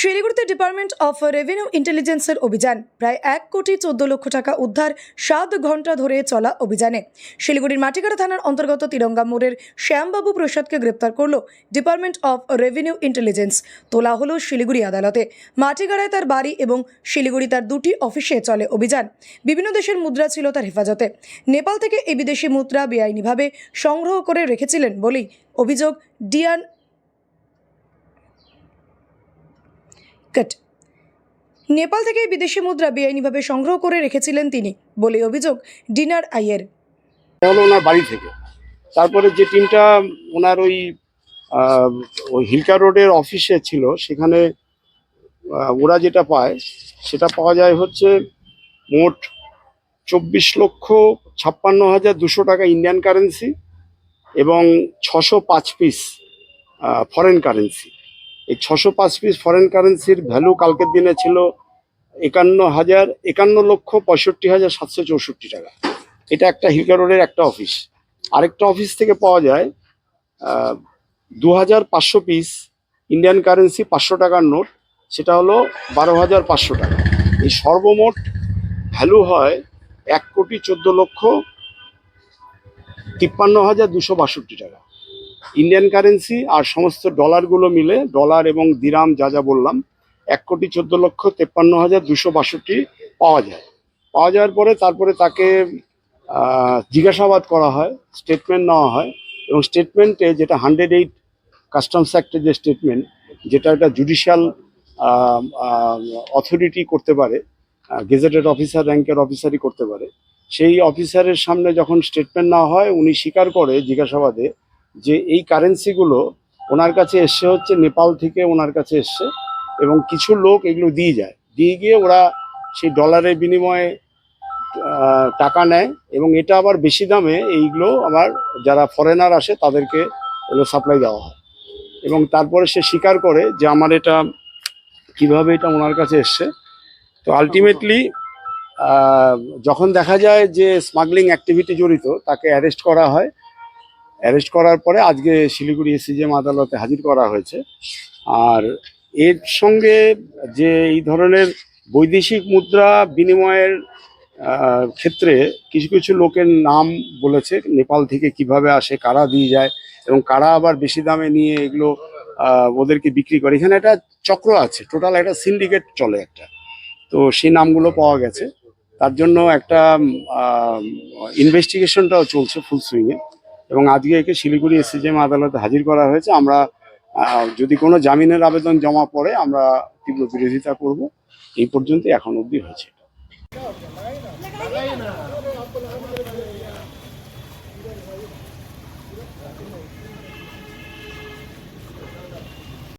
শিলিগুড়িতে department of revenue ইন্টেলিজেন্সের অভিযান। প্রায় এক কোটি চোদ্দ লক্ষ টাকা উদ্ধার সাত ঘণ্টা ধরে চলা অভিযানে। শিলিগুড়ির মাটিকাড়া থানার অন্তর্গত তিরঙ্গা মোড়ের শ্যামবাবু প্রসাদকে গ্রেপ্তার করল ডিপার্টমেন্ট অফ রেভিনিউ ইন্টেলিজেন্স তোলা হলো শিলিগুড়ি আদালতে। মাটিগাড়ায় তার বাড়ি এবং শিলিগুড়ি তার দুটি অফিসে চলে অভিযান। বিভিন্ন দেশের মুদ্রা ছিল তার হেফাজতে। নেপাল থেকে এই বিদেশি মুদ্রা বেআইনিভাবে সংগ্রহ করে রেখেছিলেন বলেই অভিযোগ ডিয়ান কাট নেপাল থেকে বিদেশি মুদ্রা বেআইনিভাবে সংগ্রহ করে রেখেছিলেন তিনি বলে অভিযোগ ডিনার আইয়ের। ওনার বাড়ি থেকে। তারপরে যে টিমটা ওনার ওই ওই হিলকা রোডের অফিসে ছিল, সেখানে ওরা যেটা পায়, সেটা পাওয়া যায় হচ্ছে মোট চব্বিশ লক্ষ ছাপ্পান্ন হাজার দুশো টাকা ইন্ডিয়ান কারেন্সি এবং ছশো পাঁচ পিস ফরেন কারেন্সি এই ছশো পাঁচ পিস ফরেন কারেন্সির ভ্যালু কালকের দিনে ছিল একান্ন হাজার, একান্ন লক্ষ পঁয়ষট্টি হাজার সাতশো চৌষট্টি টাকা। এটা একটা হিলকা রোডের একটা অফিস আরেকটা অফিস থেকে পাওয়া যায় দু হাজার পাঁচশো পিস ইন্ডিয়ান কারেন্সি পাঁচশো টাকার নোট। সেটা হলো বারো হাজার পাঁচশো টাকা। এই সর্বমোট ভ্যালু হয় এক কোটি চোদ্দ লক্ষ তিপ্পান্ন হাজার দুশো বাষট্টি টাকা। ইন্ডিয়ান কারেন্সি আর সমস্ত ডলারগুলো মিলে ডলার এবং দিরাম যা যা বললাম, এক কোটি চোদ্দ লক্ষ তেপ্পান্ন হাজার দুশো বাষট্টি পাওয়া যায়। পাওয়া যাওয়ার পরে তারপরে তাকে জিজ্ঞাসাবাদ করা হয় স্টেটমেন্ট নেওয়া হয় এবং স্টেটমেন্টে যেটা হান্ড্রেড এইট কাস্টমস অ্যাক্টের যে স্টেটমেন্ট যেটা একটা জুডিশিয়াল অথরিটি করতে পারে গেজেটেড অফিসার র্যাঙ্কের অফিসারই করতে পারে, সেই অফিসারের সামনে যখন স্টেটমেন্ট নেওয়া হয়, উনি স্বীকার করে জিজ্ঞাসাবাদে যে এই কারেন্সিগুলো ওনার কাছে এসছে হচ্ছে নেপাল থেকে ওনার কাছে এসছে এবং কিছু লোক এগুলো দিয়ে যায়। দিয়ে গিয়ে ওরা সেই ডলারের বিনিময়ে টাকা নেয় এবং এটা আবার বেশি দামে এইগুলো আবার যারা ফরেনার আসে তাদেরকে এগুলো সাপ্লাই দেওয়া হয়। এবং তারপরে সে স্বীকার করে যে আমার এটা কীভাবে এটা ওনার কাছে এসছে। তো আলটিমেটলি যখন দেখা যায় যে স্মাগলিং অ্যাক্টিভিটি জড়িত, তাকে অ্যারেস্ট করা হয় অ্যারেস্ট করার পরে আজকে শিলিগুড়ি এসিজেম আদালতে হাজির করা হয়েছে। আর এর সঙ্গে যে এই ধরনের বৈদেশিক মুদ্রা বিনিময়ের ক্ষেত্রে কিছু কিছু লোকের নাম বলেছে, নেপাল থেকে কীভাবে আসে, কারা দিয়ে যায় এবং কারা আবার বেশি দামে নিয়ে এগুলো ওদেরকে বিক্রি করে। এখানে একটা চক্র আছে, টোটাল একটা সিন্ডিকেট চলে একটা। তো সেই নামগুলো পাওয়া গেছে। তার জন্য একটা ইনভেস্টিগেশনটাও চলছে ফুল সুইংয়ে। এবং আজকে একে শিলিগুড়ি এসিজেম আদালতে হাজির করা হয়েছে। আমরা যদি কোনো জামিনের আবেদন জমা পড়ে, আমরা তীব্র বিরোধিতা করব। এই পর্যন্ত এখন অবধি হয়েছে।